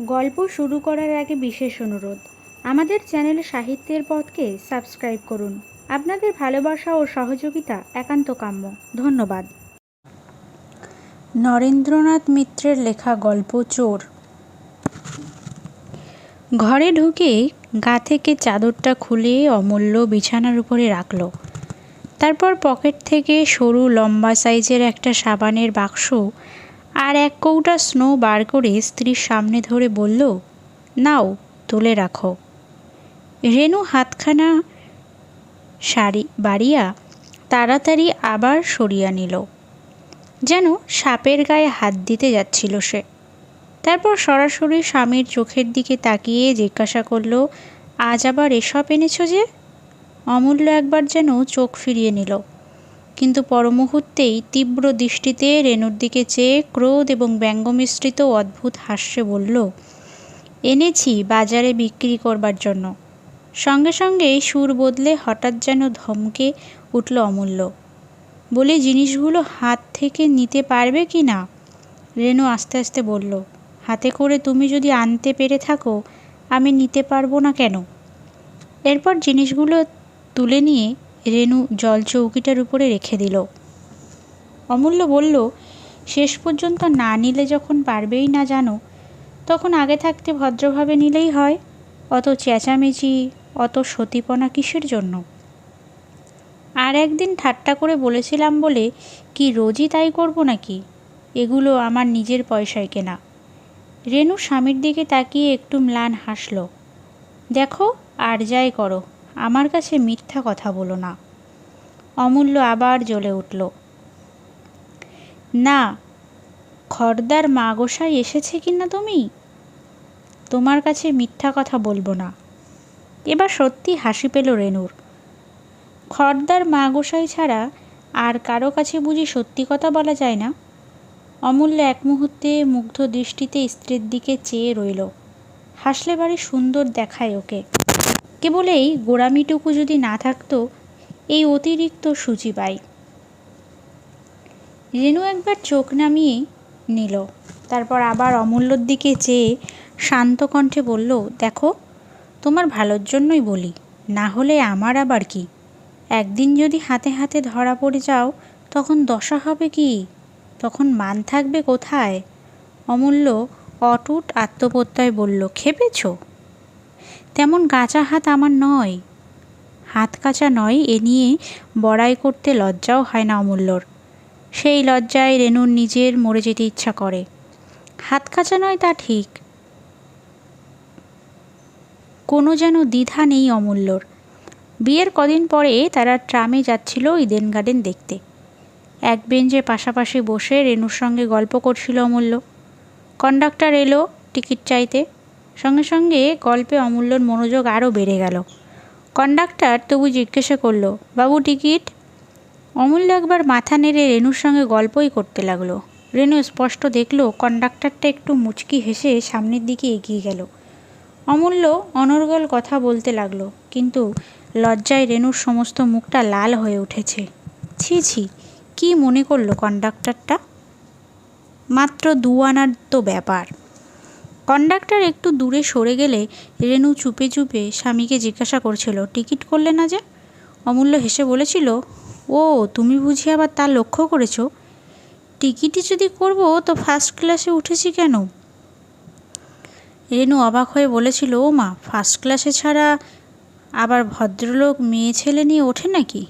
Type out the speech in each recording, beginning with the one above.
গল্প শুরু করার আগে বিশেষ অনুরোধ। আমাদের চ্যানেল সাহিত্যের পথকে সাবস্ক্রাইব করুন। আপনাদের ভালোবাসা ও সহযোগিতা একান্ত কাম্য। ধন্যবাদ। নরেন্দ্রনাথ মিত্রের লেখা গল্প চোর। ঘরে ঢুকে গা থেকে চাদরটা খুলে অমূল্য বিছানার উপরে রাখল। তারপর পকেট থেকে সরু লম্বা সাইজের একটা সাবানের বাক্স আর এক কৌটা স্নো বার করে স্ত্রীর সামনে ধরে বলল, নাও, তুলে রাখো। রেনু হাতখানা শাড়ি বাড়িয়া তাড়াতাড়ি আবার সরিয়া নিল। যেন সাপের গায়ে হাত দিতে যাচ্ছিল সে। তারপর সরাসরি স্বামীর চোখের দিকে তাকিয়ে জিজ্ঞাসা করল, আজ আবার এসব এনেছ যে? অমূল্য একবার যেন চোখ ফিরিয়ে নিল। কিন্তু পরমুহূর্তেই তীব্র দৃষ্টিতে রেনুর দিকে চেয়ে ক্রোধ এবং ব্যঙ্গমিশ্রিত অদ্ভুত হাস্যে বলল, এনেছি বাজারে বিক্রি করবার জন্য। সঙ্গে সঙ্গে সুর বদলে হঠাৎ যেন ধমকে উঠল অমূল্য, বলে জিনিসগুলো হাত থেকে নিতে পারবে কি না? রেনু আস্তে আস্তে বলল, হাতে করে তুমি যদি আনতে পেরে থাকো, আমি নিতে পারব না কেন? এরপর জিনিসগুলো তুলে নিয়ে রেনু জল চৌকিটার উপরে রেখে দিল। অমূল্য বলল, শেষ পর্যন্ত না নিলে যখন পারবেই না জানো, তখন আগে থাকতে ভদ্রভাবে নিলেই হয়, অত চেঁচামেচি, অত সতীপনা কিসের জন্য? আর একদিন ঠাট্টা করে বলেছিলাম বলে, কি রোজই তাই করব নাকি? এগুলো আমার নিজের পয়সায় কেনা। রেনু স্বামীর দিকে তাকিয়ে একটু ম্লান হাসল। দেখো, আর যাই করো। আমার কাছে মিথ্যা কথা বলো না। অমূল্য আবার জ্বলে উঠল। না, খর্দার মা গোসাই এসেছে কি না তুমি? তোমার কাছে মিথ্যা কথা বলব না। এবার সত্যি হাসি পেল রেনুর খর্দার মা গোসাই ছাড়া আর কারও কাছে বুঝি সত্যি কথা বলা যায় না। অমূল্য এক মুহূর্তে মুগ্ধ দৃষ্টিতে স্ত্রীর দিকে চেয়ে রইল। হাসলে বাড়ি সুন্দর দেখায় ওকে। কেবল এই গোড়ামিটুকু যদি না থাকতো, এই অতিরিক্ত সূচি পাই। রেনু একবার চোখ নামিয়ে নিল, তারপর আবার অমূল্যর দিকে চেয়ে শান্ত কণ্ঠে বলল, দেখো, তোমার ভালোর জন্যই বলি, না হলে আমার আবার কি? একদিন যদি হাতে হাতে ধরা পড়ে যাও, তখন দশা হবে কি? তখন মান থাকবে কোথায়? অমূল্য অটুট আত্মপ্রত্যয় বলল, খেপেছ? তেমন কাঁচা হাত আমার নয়। হাত কাঁচা নয়, এ নিয়ে বড়াই করতে লজ্জাও হয় না অমূল্যর। সেই লজ্জায় রেনুর নিজের মরে যেতে ইচ্ছা করে। হাত কাঁচা নয় তা ঠিক। কোনো যেন দ্বিধা নেই অমূল্যর। বিয়ের কদিন পরে তারা ট্রামে যাচ্ছিল ইডেন গার্ডেন দেখতে। এক বেঞ্চে পাশাপাশি বসে রেনুর সঙ্গে গল্প করছিল অমূল্য। কন্ডাক্টর এলো টিকিট চাইতে। সঙ্গে সঙ্গে গল্পে অমূল্যর মনোযোগ আরও বেড়ে গেল। কন্ডাক্টর তবু জিজ্ঞাসা করল, বাবু, টিকিট? অমূল্য একবার মাথা নেড়ে রেনুর সঙ্গে গল্পই করতে লাগল। রেনু স্পষ্ট দেখল, কন্ডাক্টরটা একটু মুচকি হেসে সামনের দিকে এগিয়ে গেল। অমূল্য অনর্গল কথা বলতে লাগল, কিন্তু লজ্জায় রেনুর সমস্ত মুখটা লাল হয়ে উঠেছে। ছি ছি, কী মনে করল কন্ডাক্টরটা? মাত্র দু আনার তো ব্যাপার। কন্ডাক্টর একটু দূরে সরে গেলে রেনু চুপে চুপে স্বামীকে জিজ্ঞাসা করছিল, টিকিট করলে না যে? অমূল্য হেসে বলেছিল, ও, তুমি বুঝি আবার তা লক্ষ্য করেছ? টিকিটই যদি করব, তো ফার্স্ট ক্লাসে উঠেছি কেন? রেনু অবাক হয়ে বলেছিল, ও মা ফার্স্ট ক্লাসে ছাড়া আবার ভদ্রলোক, মেয়ে, ছেলে নিয়ে ওঠে নাকি?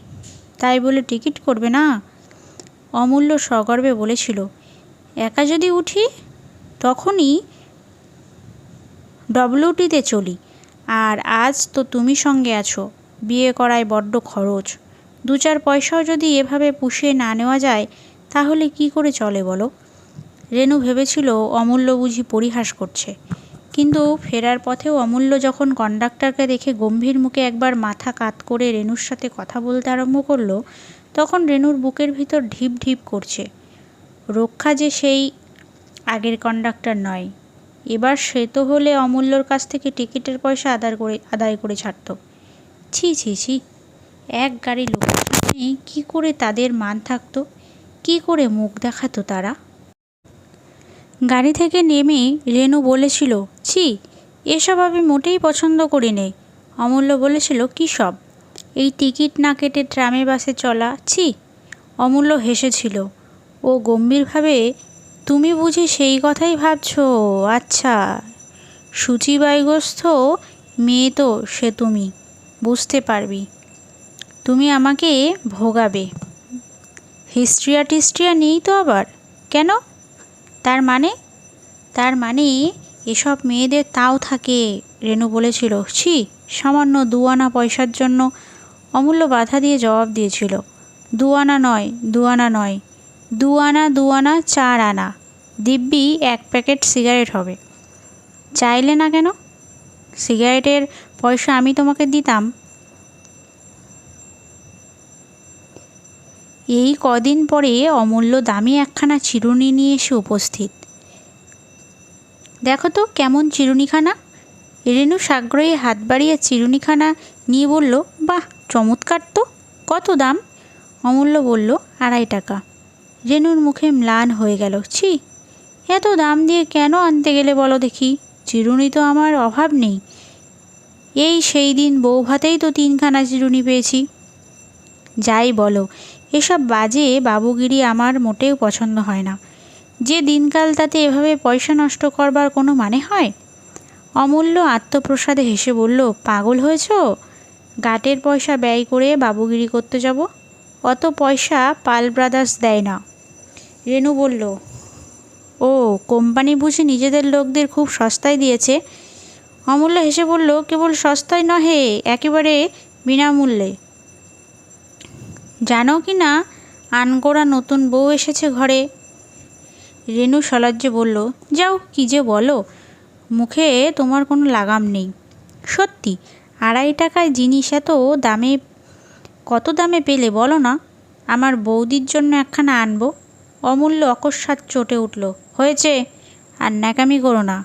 তাই বলে টিকিট করবে না? অমূল্য সগর্বে বলেছিল, একা যদি উঠি, তখনই ডব্লিউটিতে চলি। আর আজ তো তুমি সঙ্গে আছো। বিয়ে করায় বড্ড খরচ। দু চার পয়সাও যদি এভাবে পুষিয়ে না নেওয়া যায়, তাহলে কি করে চলে বলো? রেনু ভেবেছিল অমূল্য বুঝি পরিহাস করছে। কিন্তু ফেরার পথেও অমূল্য যখন কন্ডাক্টরকে দেখে গম্ভীর মুখে একবার মাথা কাত করে রেনুর সাথে কথা বলতে আরম্ভ করল, তখন রেনুর বুকের ভিতর ঢিপ ঢিপ করছে। রক্ষা যে সেই আগের কন্ডাক্টর নয়। এবার সে তো হলে অমূল্যর কাছ থেকে টিকিটের পয়সা আদায় করে আদায় করে ছাড়ত। ছি ছি ছি। এক গাড়ি লোকের সামনে কী করে তাদের মান থাকতো? কী করে মুখ দেখাতো তারা? গাড়ি থেকে নেমে রেনু বলেছিল, ছি, এসব আমি মোটেই পছন্দ করি নে অমূল্য বলেছিল, কী সব? এই টিকিট না কেটে ট্রামে বাসে চলা, ছি। অমূল্য হেসেছিল, ও গম্ভীরভাবে তুমি বুঝি সেই কথাই ভাবছ? আচ্ছা। সূচিবায়গ্রস্ত মেয়ে তো সে তুমি, বুঝতে পারবি। তুমি আমাকে ভোগাবে। হিস্ট্রিয়া টিস্ট্রিয়া নেই তো আবার? কেন? তার মানে? তার মানে এসব মেয়েদের তাও থাকে রেনু বলেছিল। ছি, সামান্য দুয়ানা পয়সার জন্য অমূল্য বাধা দিয়ে জবাব দিয়েছিল। দুয়ানা নয় দুয়ানা নয়। দুয়ানা দুয়ানা চার আনা দিব্যি এক প্যাকেট সিগারেট হবে। চাইলে না কেন? সিগারেটের পয়সা আমি তোমাকে দিতাম। এই কদিন পরে অমূল্য দামি একখানা চিরুনি নিয়ে এসে উপস্থিত। দেখো তো কেমন চিরুনিখানা। রেনু সাগ্রহে হাত বাড়িয়ে চিরুনিখানা নিয়ে বলল, বাহ, চমৎকার তো, কত দাম? অমূল্য বলল, আড়াই টাকা। রেনুর মুখে ম্লান হয়ে গেল। ছি, এত দাম দিয়ে কেন আনতে গেলে বলো দেখি? চিরুনি তো আমার অভাব নেই। এই সেই দিন বউ ভাতেই তো তিনখানা চিরুনি পেয়েছি। যাই বলো, এসব বাজে বাবুগিরি আমার মোটেও পছন্দ হয় না। যে দিনকাল তাতে এভাবে পয়সা নষ্ট করবার কোনো মানে হয়? অমূল্য আত্মপ্রসাদে হেসে বলল, পাগল হয়েছ? গাটের পয়সা ব্যয় করে বাবুগিরি করতে যাব? অত পয়সা পাল ব্রাদার্স দেয় না। রেনু বলল, ও, কোম্পানি বুঝি নিজেদের লোকদের খুব সস্তায় দিয়েছে? অমূল্য হেসে বলল, কেবল সস্তায় নহে, একেবারে বিনামূল্যে। জানো কি না আনগোড়া নতুন বউ এসেছে ঘরে? রেনু সলজ্জে বলল, যাও, কি যে বলো, মুখে তোমার কোনো লাগাম নেই। সত্যি, আড়াই টাকায় জিনিস এত দামে, কত দামে পেলে বলো না, আমার বৌদির জন্য একখানা আনব। অমূল্য অকস্মাৎ চটে উঠল। হয়েছে? আর ন্যাকামি করো না।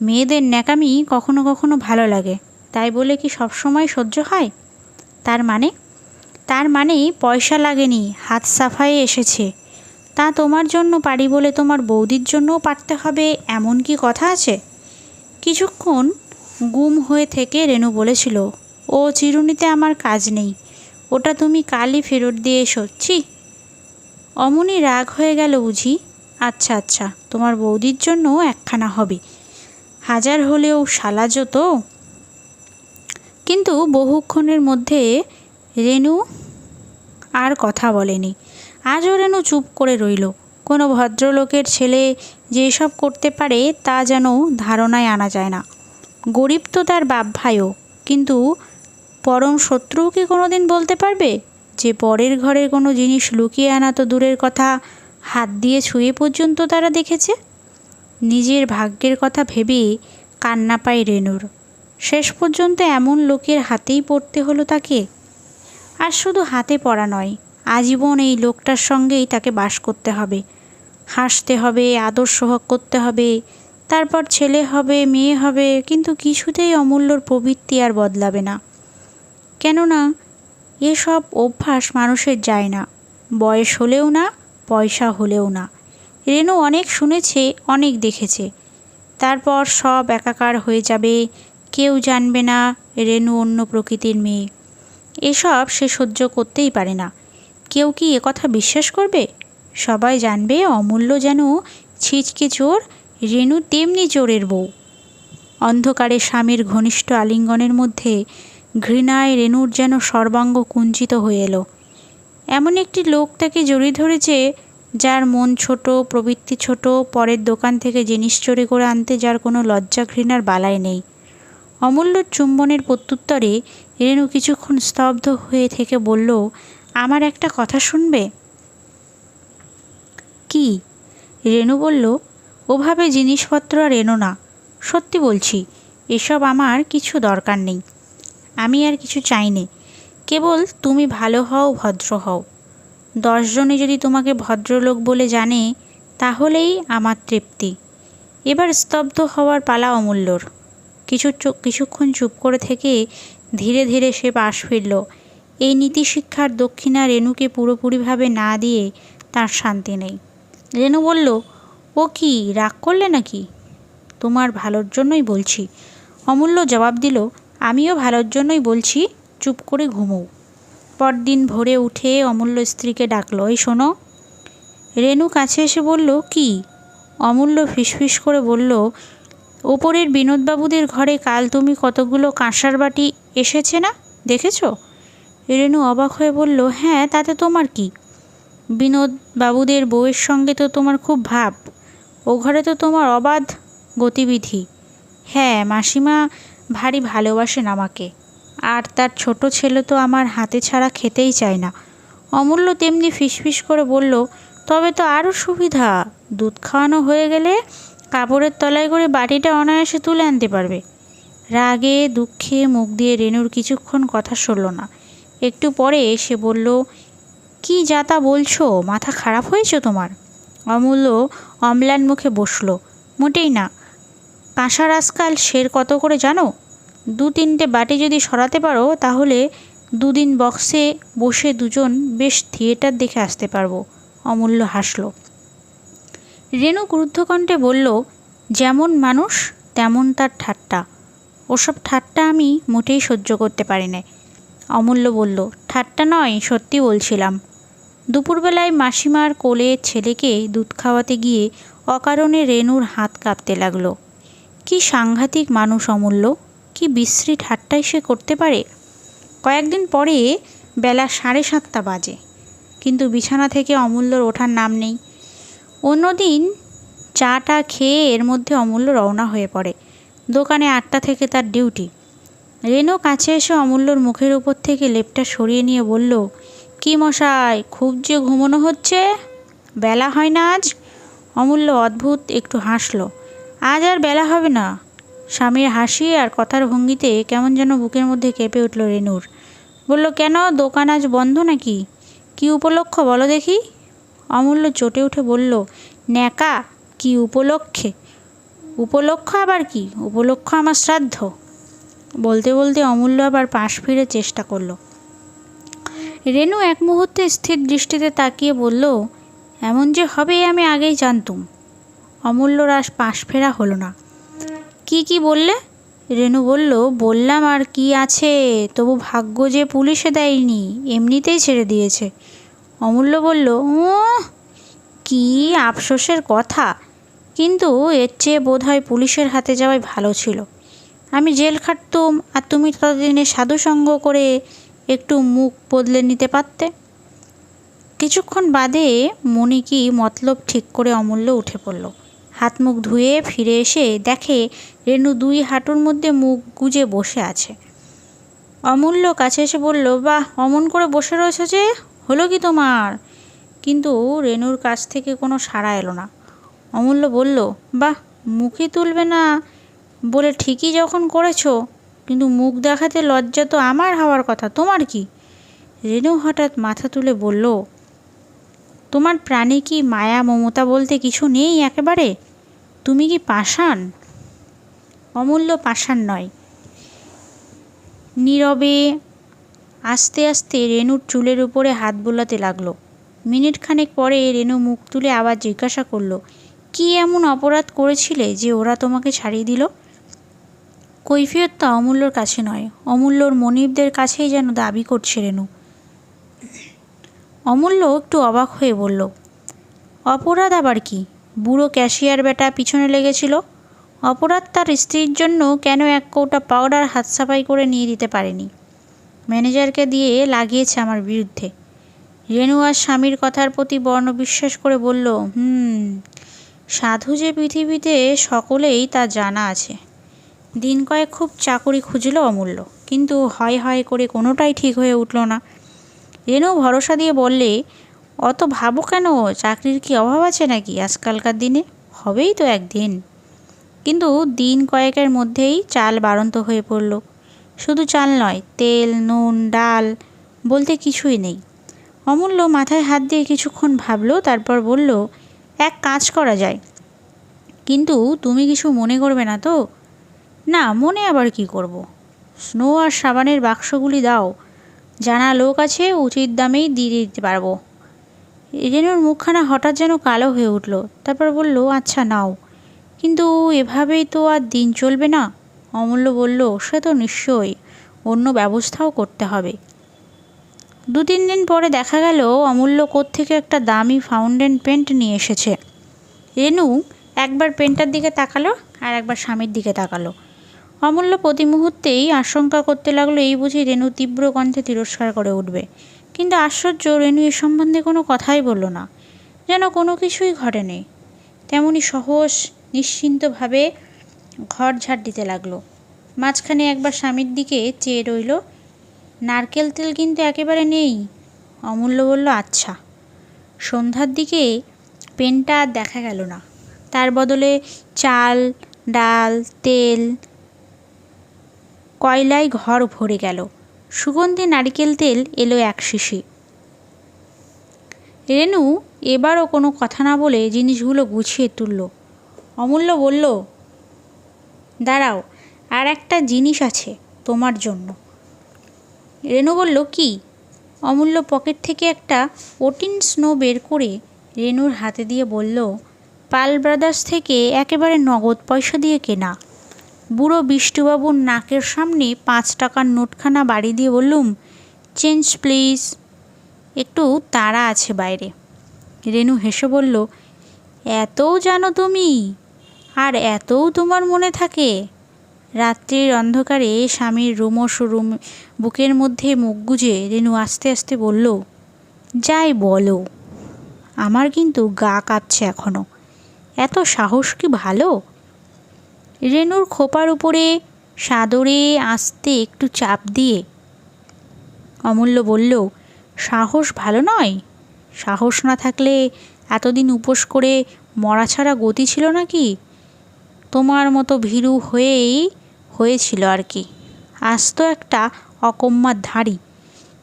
মেয়েদের ন্যাকামি কখনো কখনো ভালো লাগে। তাই বলে কি সবসময় সহ্য হয়? তার মানে? তার মানে পয়সা লাগেনি, হাত সাফাই এসেছে। তা তোমার জন্য পারি বলে তোমার বৌদির জন্যও পারতে হবে, এমন কি কথা আছে? কিছুক্ষণ গুম হয়ে থেকে রেনু বলেছিল, ও চিরুনিতে আমার কাজ নেই। ওটা তুমি কালই ফেরত দিয়ে এসো। ছি! অমনি রাগ হয়ে গেল বুঝি। আচ্ছা আচ্ছা তোমার বৌদির জন্য একখানা হবে। হাজার হলেও সালাজো তো। কিন্তু বহুক্ষণের মধ্যে রেনু আর কথা বলেনি। আজও রেনু চুপ করে রইল। কোনো ভদ্রলোকের ছেলে যে সব করতে পারে তা যেন ধারণায় আনা যায় না। গরিব তো তার বাপ ভাইও, কিন্তু পরম শত্রুও কি কোনো দিন বলতে পারবে? যে পরের ঘরের কোনো জিনিস লুকিয়ে আনা তো দূরের কথা, হাত দিয়ে ছুঁয়ে পর্যন্ত তারা দেখেছে? নিজের ভাগ্যের কথা ভেবে কান্না পায় রেনুর। শেষ পর্যন্ত এমন লোকের হাতেই পড়তে হলো তাকে। আর শুধু হাতে পড়া নয়, আজীবন এই লোকটার সঙ্গেই তাকে বাস করতে হবে। হাসতে হবে, আদর সোহাগ করতে হবে, তারপর ছেলে হবে, মেয়ে হবে, কিন্তু কিছুতেই অমূল্যর প্রবৃত্তি আর বদলাবে না। কেননা এসব অভ্যাস মানুষের যায় না। বয়স হলেও না, পয়সা হলেও না। রেনু অনেক শুনেছে, অনেক দেখেছে। তারপর সব একাকার হয়ে যাবে, কেউ জানবে না রেনু অন্য প্রকৃতির মেয়ে। এসব সে সহ্য করতেই পারে না। কেউ কি একথা বিশ্বাস করবে? সবাই জানবে অমূল্য যেন ছিচকে চোর, রেনু তেমনি চোরের বউ। অন্ধকারে স্বামীর ঘনিষ্ঠ আলিঙ্গনের মধ্যে ঘৃণায় রেনুর যেন সর্বাঙ্গ কুঞ্চিত হয়ে এলো। এমন একটি লোক তাকে জড়িয়ে ধরেছে, যার মন ছোট, প্রবৃত্তি ছোট, পরের দোকান থেকে জিনিস চুরি করে আনতে যার কোনো লজ্জা ঘৃণার বালাই নেই। অমূল্য চুম্বনের প্রত্যুত্তরে রেনু কিছুক্ষণ স্তব্ধ হয়ে থেকে বলল, আমার একটা কথা শুনবে? কি? রেনু বলল, ওভাবে জিনিসপত্র আর এনো না। সত্যি বলছি, এসব আমার কিছু দরকার নেই। আমি আর কিছু চাইনি। কেবল তুমি ভালো হও, ভদ্র হও। দশজনে যদি তোমাকে ভদ্রলোক বলে জানে, তাহলেই আমার তৃপ্তি। এবার স্তব্ধ হওয়ার পালা অমূল্যর। কিছু কিছুক্ষণ চুপ করে থেকে ধীরে ধীরে সে পাশ ফিরল। এই নীতিশিক্ষার দক্ষিণা রেণুকে পুরোপুরিভাবে না দিয়ে তার শান্তি নেই। রেণু বলল, ও কি, রাগ করলে নাকি? তোমার ভালোর জন্যই বলছি। অমূল্য জবাব দিল আমিও ভালোর জন্যই বলছি, চুপ করে ঘুমোও। পরদিন ভোরে উঠে অমূল্য স্ত্রীকে ডাকলো, এই শোনো। রেনু কাছে এসে বলল, কি? অমূল্য ফিসফিস করে বলল, ওপরের বিনোদবাবুদের ঘরে কাল তুমি কতগুলো কাঁসার বাটি এসেছে না? দেখেছ? রেনু অবাক হয়ে বলল হ্যাঁ তাতে তোমার কি? বিনোদ বাবুদের বউয়ের সঙ্গে তো তোমার খুব ভাব। ও ঘরে তো তোমার অবাধ গতিবিধি। হ্যাঁ মাসিমা ভারী ভালোবাসেন আমাকে। আর তার ছোট ছেলে তো আমার হাতে ছাড়া খেতেই চায় না। অমূল্য তেমনি ফিসফিস করে বলল, তবে তো আরও সুবিধা। দুধ খাওয়ানো হয়ে গেলে কাপড়ের তলায় করে বাটিটা অনায়াসে তুলে আনতে পারবে রাগে, দুঃখে মুখ দিয়ে রেনুর কিছুক্ষণ কথা সরল না। একটু পরে সে বলল, কি যাতা বলছো? মাথা খারাপ হয়েছে তোমার অমূল্য অম্লান মুখে বসল, মোটেই না। কাঁসার আজকাল সের কত করে জানো? দু তিনটে বাটি যদি সরাতে পারো, তাহলে দুদিন বক্সে বসে দুজন বেশ থিয়েটার দেখে আসতে পারব। অমূল্য হাসল। রেণু ক্রুদ্ধকণ্ঠে বলল, যেমন মানুষ, তেমন তার ঠাট্টা। ওসব ঠাট্টা আমি মোটেই সহ্য করতে পারি না। অমূল্য বলল, ঠাট্টা নয়, সত্যি বলছিলাম। দুপুরবেলায় মাসিমার কোলে ছেলেকে দুধ খাওয়াতে গিয়ে অকারণে রেণুর হাত কাঁপতে লাগল। কি সাংঘাতিক মানুষ অমূল্য? কি বিশ্রী ঠাট্টাই সে করতে পারে? কয়েকদিন পরে বেলা সাড়ে সাতটা বাজে। কিন্তু বিছানা থেকে অমূল্যর ওঠার নাম নেই। অন্যদিন চাটা খেয়ে এর মধ্যে অমূল্য রওনা হয়ে পড়ে। দোকানে আটটা থেকে তার ডিউটি। রেনু কাছে এসে অমূল্যর মুখের উপর থেকে লেপটা সরিয়ে নিয়ে বলল, কি মশাই, খুব যে ঘুমোনো হচ্ছে? বেলা হয় না আজ? অমূল্য অদ্ভুত একটু হাসলো। আজ আর বেলা হবে না। স্বামীর হাসি আর কথার ভঙ্গিতে কেমন যেন বুকের মধ্যে কেঁপে উঠল রেনুর। বলল, কেন? দোকান আজ বন্ধ নাকি? কি উপলক্ষ বলো দেখি? অমূল্য চটে উঠে বলল, ন্যাকা, কি উপলক্ষে? উপলক্ষ আবার কি? উপলক্ষ আমার শ্রাদ্ধ। বলতে বলতে অমূল্য আবার পাশ ফিরে চেষ্টা করল। রেনু এক মুহূর্তে স্থির দৃষ্টিতে তাকিয়ে বলল, এমন যে হবে আমি আগেই জানতুম। অমূল্য রাস পাশ ফেরা হলো না। কি কি বললে? রেনু বলল, বললাম আর কি আছে, তবু ভাগ্য যে পুলিশে দেয়নি, এমনিতেই ছেড়ে দিয়েছে। অমূল্য বলল ও কি আফসোসের কথা। কিন্তু এর চেয়ে বোধ হয় পুলিশের হাতে যাওয়াই ভালো ছিল। আমি জেল খাটতুম, আর তুমি ততদিনে সাধুসঙ্গ করে একটু মুখ বদলে নিতে পারতে? কিছুক্ষণ বাদে মনে কি মতলব ঠিক করে অমূল্য উঠে পড়ল। হাত মুখ ধুয়ে ফিরে এসে দেখে রেনু দুই হাঁটুর মধ্যে মুখ গুজে বসে আছে। অমূল্য কাছে এসে বলল, বাহ, অমন করে বসে রয়েছে যে, হলো কি তোমার? কিন্তু রেনুর কাছ থেকে কোনো সাড়া এলো না। অমূল্য বলল, বাহ, মুখে তুলবে না বলে ঠিকই যখন করেছ, কিন্তু মুখ দেখাতে লজ্জা তো আমার হওয়ার কথা, তোমার কি? রেনু হঠাৎ মাথা তুলে বলল, তোমার প্রাণে কি মায়া, মমতা বলতে কিছু নেই একেবারে? তুমি কি পাষাণ? অমূল্য পাষাণ নয়। নীরবে আস্তে আস্তে রেনুর চুলের উপরে হাত বোলাতে লাগল। মিনিট খানেক পরে রেনু মুখ তুলে আবার জিজ্ঞাসা করল, কি এমন অপরাধ করেছিলে যে ওরা তোমাকে ছাড়িয়ে দিল? কৈফিয়তটা অমূল্যর কাছে নয়, অমূল্যর মনিবদের কাছেই যেন দাবি করছে রেনু অমূল্য একটু অবাক হয়ে বলল, অপরাধ আবার কি? বুড়ো ক্যাশিয়ার বেটা পিছনে লেগেছিল। অপরাধ তার স্ত্রীর জন্য কেন এক কৌটা পাউডার হাত সাফাই করে নিয়ে দিতে পারেনি? ম্যানেজারকে দিয়ে লাগিয়েছে আমার বিরুদ্ধে। রেনু আর স্বামীর কথার প্রতি বর্ণ বিশ্বাস করে বলল, হুম, সাধু যে পৃথিবীতে সকলেই তা জানা আছে। দিন কয়েক খুব চাকরি খুঁজল অমূল্য, কিন্তু হয় হয় করে কোনোটাই ঠিক হয়ে উঠল না। রেনু ভরসা দিয়ে বললে অত ভাবো কেন? চাকরির কি অভাব আছে নাকি? আজকালকার দিনে হবেই তো একদিন। কিন্তু দিন কয়েকের মধ্যেই চাল বাড়ন্ত হয়ে পড়ল। শুধু চাল নয়, তেল, নুন, ডাল বলতে কিছুই নেই। অমূল্য মাথায় হাত দিয়ে কিছুক্ষণ ভাবলো, তারপর বলল, এক কাজ করা যায়। কিন্তু তুমি কিছু মনে করবে না তো? না, মনে আবার কি করব। স্নো আর সাবানের বাক্সগুলি দাও। জানা লোক আছে, উচিত দামেই দিয়ে দিতে পারব। রেনুর মুখখানা হঠাৎ যেন কালো হয়ে উঠল। তারপর বলল আচ্ছা নাও। কিন্তু এভাবেই তো আর দিন চলবে না। অমূল্য বলল, সে তো নিশ্চয়ই। অন্য ব্যবস্থাও করতে হবে। দু তিন দিন পরে দেখা গেল, অমূল্য থেকে একটা দামি ফাউন্টেন পেন্ট নিয়ে এসেছে। রেনু একবার পেন্টার দিকে তাকালো আর একবার স্বামীর দিকে তাকালো। অমূল্য প্রতি মুহূর্তেই আশঙ্কা করতে লাগল, এই বুঝি রেনু তীব্র কণ্ঠে তিরস্কার করে উঠবে। কিন্তু আশ্চর্য রেনু এ সম্বন্ধে কোনো কথাই বলল না। যেন কোনো কিছুই ঘটেনি। তেমনি সহজ নিশ্চিন্তভাবে ঘর ঝাড় দিতে লাগল। মাঝখানে একবার স্বামীর দিকে চেয়ে রইল, নারকেল তেল কিন্তু একেবারে নেই? অমূল্য বলল আচ্ছা। সন্ধ্যার দিকে পেনটা আর দেখা গেল না। তার বদলে চাল, ডাল, তেল কয়লায় ঘর ভরে গেল। সুগন্ধি নারিকেল তেল এলো এক শিশি। রেনু এবারও কোনো কথা না বলে জিনিসগুলো গুছিয়ে তুলল। অমূল্য বলল, দাঁড়াও, আর একটা জিনিস আছে তোমার জন্য। রেনু বলল, কি? অমূল্য পকেট থেকে একটা ওটিন স্নো বের করে রেনুর হাতে দিয়ে বলল, পাল ব্রাদার্স থেকে একেবারে নগদ পয়সা দিয়ে কেনা। বুড়ো বিষ্টুবাবুর নাকের সামনে পাঁচ টাকার নোটখানা বাড়ি দিয়ে বললুম, চেঞ্জ প্লিজ। একটু তাড়া আছে বাইরে। রেনু হেসে বলল, এতও জানো তুমি? আর এতও তোমার মনে থাকে? রাত্রির অন্ধকারে স্বামীর রুমস রুম বুকের মধ্যে মুখ গুজে রেনু আস্তে আস্তে বলল, যাই বলো, আমার কিন্তু গা কাঁপছে এখনও এত সাহস কি ভালো? রেনুর খোপার উপরে সাদরে আসতে একটু চাপ দিয়ে। অমূল্য বলল, সাহস ভালো নয়? সাহস না থাকলে এতদিন উপোস করে মরা ছাড়া গতি ছিল নাকি? তোমার মতো ভীরু হয়েই হয়েছিল আর কি। আজ তো একটা অকম্মার ধাড়ি।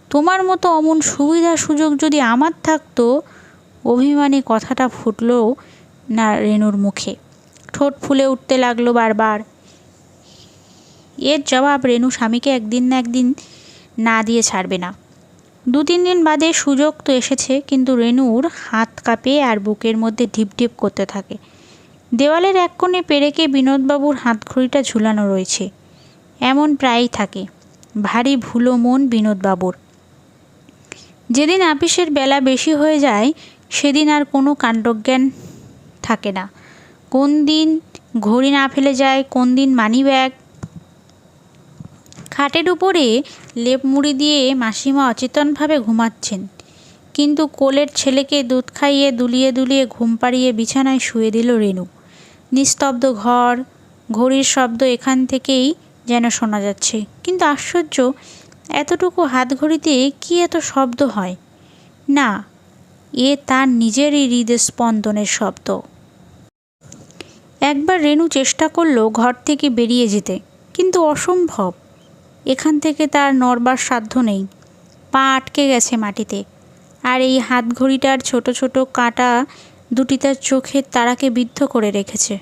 তোমার মতো অমন সুবিধা সুযোগ যদি আমার থাকতো, অভিমানী কথাটা ফুটলো না রেনুর মুখে। ঠোঁট ফুলে উঠতে লাগল বারবার। এর জবাব রেনু স্বামীকে একদিন না একদিন না দিয়ে ছাড়বে না। দু তিন দিন বাদে সুযোগ তো এসেছে, কিন্তু রেনুর হাত কাঁপে আর বুকের মধ্যে ঢিপ ঢিপ করতে থাকে। দেওয়ালের এক কোণে পেরেকে বিনোদবাবুর হাতঘড়িটা ঝুলানো রয়েছে। এমন প্রায়ই থাকে, ভারী ভুলো মন বিনোদবাবুর। যেদিন আপিসের বেলা বেশি হয়ে যায়, সেদিন আর কোনো কাণ্ডজ্ঞান থাকে না। কোন দিন ঘড়ি না ফেলে যায়, কোন দিন মানি ব্যাগ? খাটের উপরে লেপ মুড়ি দিয়ে মাসিমা অচেতনভাবে ঘুমাচ্ছেন। কিন্তু কোলের ছেলেকে দুধ খাইয়ে দুলিয়ে দুলিয়ে ঘুম পাড়িয়ে বিছানায় শুয়ে দিল রেনু। নিস্তব্ধ ঘর, ঘড়ির শব্দ এখান থেকেই যেন শোনা যাচ্ছে। কিন্তু আশ্চর্য, এতটুকু হাত ঘড়িতে কি এত শব্দ হয়? না, এ তার নিজেরই হৃদস্পন্দনের শব্দ। একবার রেনু চেষ্টা করল ঘর থেকে বেরিয়ে যেতে, কিন্তু অসম্ভব। এখান থেকে তার নড়বার সাধ্য নেই। পা আটকে গেছে মাটিতে, আর এই হাত ঘড়িটার ছোট ছোট কাঁটা দুটি তার চোখের তারাকে বিদ্ধ করে রেখেছে।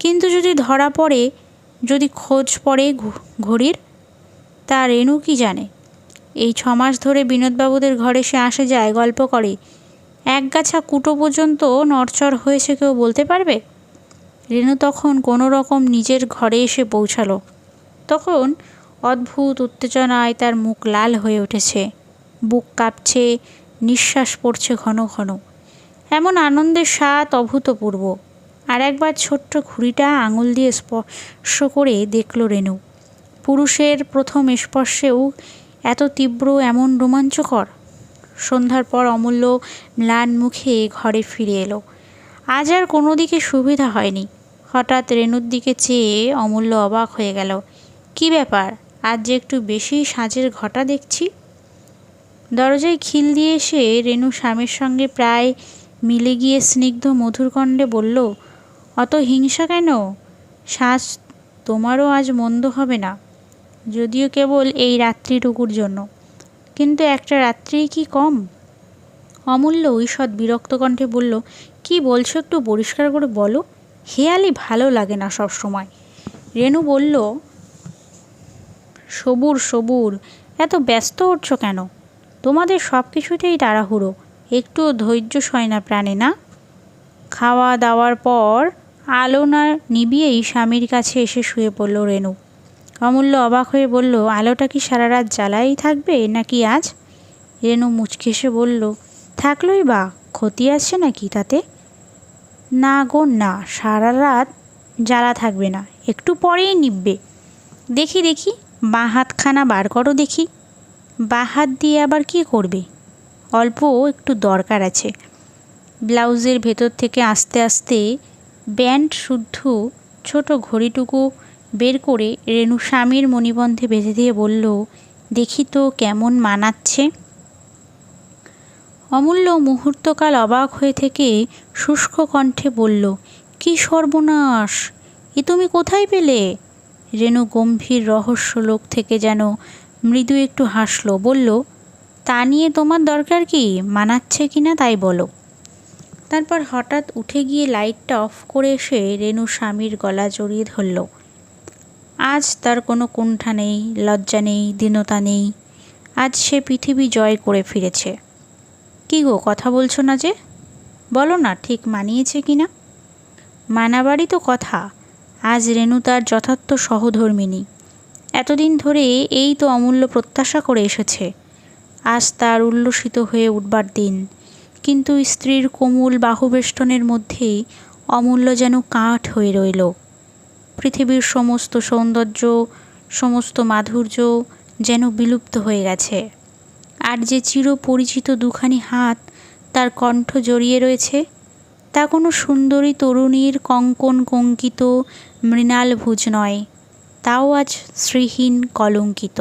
কিন্তু যদি ধরা পড়ে, যদি খোঁজ পড়ে ঘড়ির, তা রেনু কি জানে? এই ছমাস ধরে বিনোদবাবুদের ঘরে সে আসে যায়, গল্প করে। একগাছা কুটো পর্যন্ত নড়চড় হয়েছে কেউ বলতে পারবে? রেনু তখন কোনো রকম নিজের ঘরে এসে পৌঁছালো। তখন অদ্ভুত উত্তেজনায় তার মুখ লাল হয়ে উঠেছে। বুক কাঁপছে, নিঃশ্বাস পড়ছে ঘন ঘন। এমন আনন্দের স্বাদ অভূতপূর্ব। আর একবার ছোট্ট ঘুড়িটা আঙুল দিয়ে স্পর্শ করে দেখল রেনু। পুরুষের প্রথম স্পর্শেও এত তীব্র, এমন রোমাঞ্চকর। সন্ধ্যার পর অমূল্য ম্লান মুখে ঘরে ফিরে এলো। আজ আর কোনো দিকে সুবিধা হয়নি। হঠাৎ রেনুর দিকে চেয়ে অমূল্য অবাক হয়ে গেল। কি ব্যাপার? আজ যে একটু বেশি সাজের ঘটা দেখছি? দরজায় খিল দিয়ে এসে রেনু স্বামীর সঙ্গে প্রায় মিলে গিয়ে স্নিগ্ধ মধুর কণ্ঠে বলল, অত হিংসা কেন? শ্বাস তোমারও আজ মন্দ হবে না, যদিও কেবল এই রাত্রিটুকুর জন্য। কিন্তু একটা রাত্রি কি কম? অমূল্য ঈষৎ বিরক্ত কণ্ঠে বলল, কি বলছো একটু পরিষ্কার করে বলো। হেয়ালি ভালো লাগে না সব সময় রেনু বলল, সবুর সবুর, এত ব্যস্ত উঠছ কেন? তোমাদের সব কিছুতেই তাড়াহুড়ো। একটুও ধৈর্য সয় না প্রাণে, না? খাওয়া দাওয়ার পর আলো না নিবিয়েই স্বামীর কাছে এসে শুয়ে পড়ল রেনু। অমূল্য অবাক হয়ে বলল, আলোটা কি সারা রাত জ্বালাই থাকবে নাকি আজ? রেনু মুচকে এসে বলল, থাকলোই বা, ক্ষতি আছে নাকি তাতে? না গো, না, সারা রাত জ্বালা থাকবে না, একটু পরেই নিববে। দেখি দেখি, বাঁ হাতখানা বার করো দেখি। বাঁ হাত দিয়ে আবার কি করবে? অল্প একটু দরকার আছে। ব্লাউজের ভেতর থেকে আস্তে আস্তে ব্যান্ড শুদ্ধ ছোট ঘড়িটুকু বের করে রেণু স্বামীর মণিবন্ধে বেঁধে দিয়ে বলল, দেখি তো কেমন মানাচ্ছে। অমূল্য মুহূর্তকাল অবাক হয়ে থেকে শুষ্ক কণ্ঠে বলল, কি সর্বনাশ! এ তুমি কোথায় পেলে? রেণু গম্ভীর রহস্য লোক থেকে যেন মৃদু একটু হাসলো, বলল, তা নিয়ে তোমার দরকার কি? মানাচ্ছে কি না তাই বলো। তারপর হঠাৎ উঠে গিয়ে লাইটটা অফ করে এসে রেণু স্বামীর গলা জড়িয়ে ধরল, আজ তার কোনো কুণ্ঠা নেই, লজ্জা নেই, দীনতা নেই। আজ সে পৃথিবী জয় করে ফিরেছে। কি গো, কথা বলছো না যে? বলো না, ঠিক মানিয়েছে কি না? মানাবারই তো কথা। আজ রেণু তার যথার্থ সহধর্মিনী এতদিন ধরে এই তো অমূল্য প্রত্যাশা করে এসেছে। আজ তার উল্লসিত হয়ে উঠবার দিন। কিন্তু স্ত্রীর কোমল বাহুবেষ্টনের মধ্যেই অমূল্য যেন কাঠ হয়ে রইল। পৃথিবীর সমস্ত সৌন্দর্য, সমস্ত মাধুর্য যেন বিলুপ্ত হয়ে গেছে। আর যে চিরপরিচিত দুখানি হাত তার কণ্ঠ জড়িয়ে রয়েছে, তা কোনো সুন্দরী তরুণীর কঙ্কন কঙ্কিত মৃণাল ভুজ নয়, তাও আজ শ্রীহীন কলঙ্কিত।